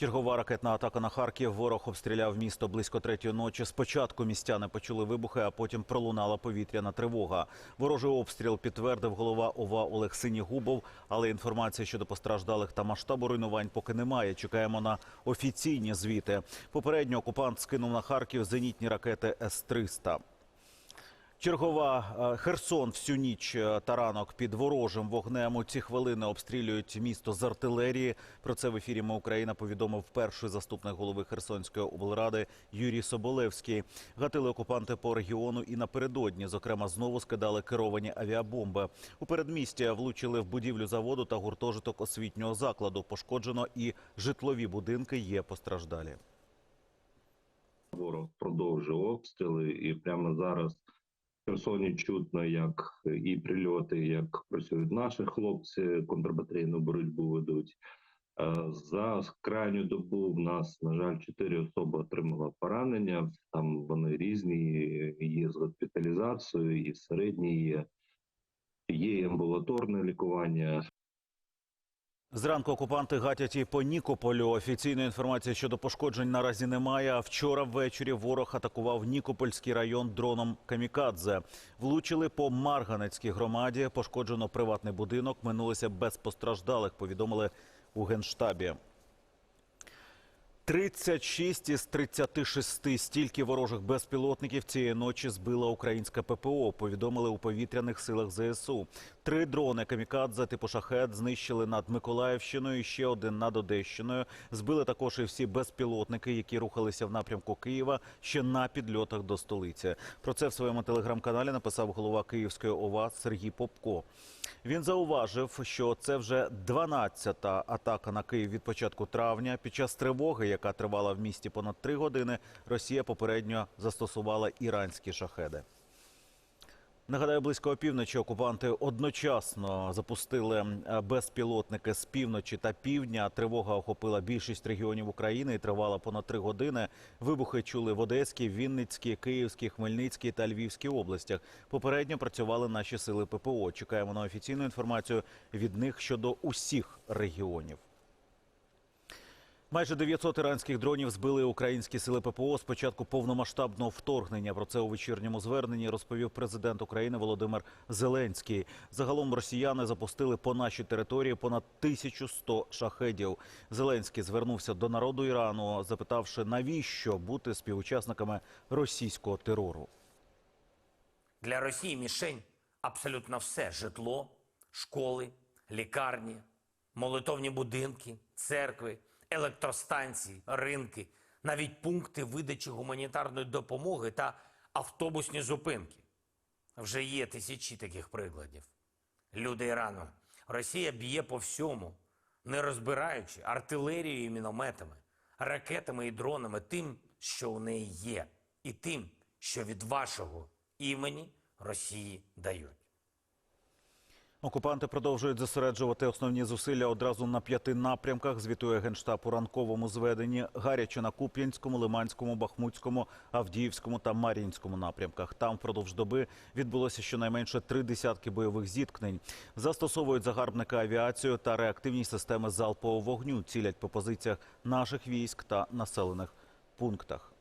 Чергова ракетна атака на Харків. Ворог обстріляв місто близько третьої ночі. Спочатку містяни почули вибухи, а потім пролунала повітряна тривога. Ворожий обстріл підтвердив голова ОВА Олег Синігубов, але інформації щодо постраждалих та масштабу руйнувань поки немає. Чекаємо на офіційні звіти. Попередньо окупант скинув на Харків зенітні ракети С-300. Чергова е, Херсон всю ніч е, та ранок під ворожим вогнем. У ці хвилини обстрілюють місто з артилерії. Про це в ефірі «Ми Україна повідомив перший заступник голови Херсонської облради Юрій Соболевський. Гатили окупанти по регіону і напередодні. Зокрема, знову скидали керовані авіабомби. У передмістя влучили в будівлю заводу та гуртожиток освітнього закладу. Пошкоджено і житлові будинки. Є постраждалі. Ворог продовжує обстріли, і прямо зараз Херсоні чутно, як і прильоти, як працюють наші хлопці, контрбатарейну боротьбу ведуть. Е, За крайню добу в нас, на жаль, чотири особи отримали поранення. Там вони різні, є з госпіталізацією, і середні є. Є амбулаторне лікування, Зранку окупанти гатять і по Нікополю. Офіційної інформації щодо пошкоджень наразі немає. Вчора ввечері ворог атакував Нікопольський район дроном Камікадзе. Влучили по Марганецькій громаді. Пошкоджено приватний будинок. Минулося без постраждалих. Повідомили у генштабі. 36 із 36 стільки ворожих безпілотників цієї ночі збила українська ППО. Повідомили у повітряних силах ЗСУ. Три дрони камікадзе типу шахет знищили над Миколаївщиною. Ще один над Одещиною. Збили також і всі безпілотники, які рухалися в напрямку Києва ще на підльотах до столиці. Про це в своєму телеграм-каналі написав голова Київської ОВА Сергій Попко. Він зауважив, що це вже 12-та атака на Київ від початку травня. Під час тривоги, яка тривала в місті понад три години, Росія попередньо застосувала іранські шахеди. Нагадаю, близько опівночі окупанти одночасно запустили е, безпілотники з півночі та півдня. Тривога охопила більшість регіонів України і тривала понад три години. Вибухи чули в Одеській, Вінницькій, Київській, Хмельницькій та Львівській областях. Попередньо працювали наші сили ППО. Чекаємо на офіційну інформацію від них щодо усіх регіонів. Майже 900 іранських дронів збили українські сили ППО з початку повномасштабного вторгнення. Про це у вечірньому зверненні розповів президент України Володимир Зеленський. Загалом росіяни запустили по нашій території понад 1100 шахедів. Зеленський звернувся до народу Ірану, запитавши, навіщо бути співучасниками російського терору. Для Росії мішень абсолютно все: житло, школи, лікарні, молитовні будинки, церкви, електростанції, ринки, навіть пункти видачі гуманітарної допомоги та автобусні зупинки. Вже є тисячі таких прикладів. Люди Ірану, Росія б'є по всьому, не розбираючи артилерією і мінометами, ракетами і дронами, тим, що у неї є, і тим, що від вашого імені Росії дають. Окупанти продовжують зосереджувати основні зусилля одразу на п'яти напрямках. Звітує генштаб у ранковому зведенні гаряче на Куп'янському, Лиманському, Бахмутському, Авдіївському та Мар'їнському напрямках. Там впродовж доби відбулося щонайменше три десятки бойових зіткнень. Застосовують загарбника авіацію та реактивні системи залпового вогню. Цілять по позиціях наших військ та населених пунктах.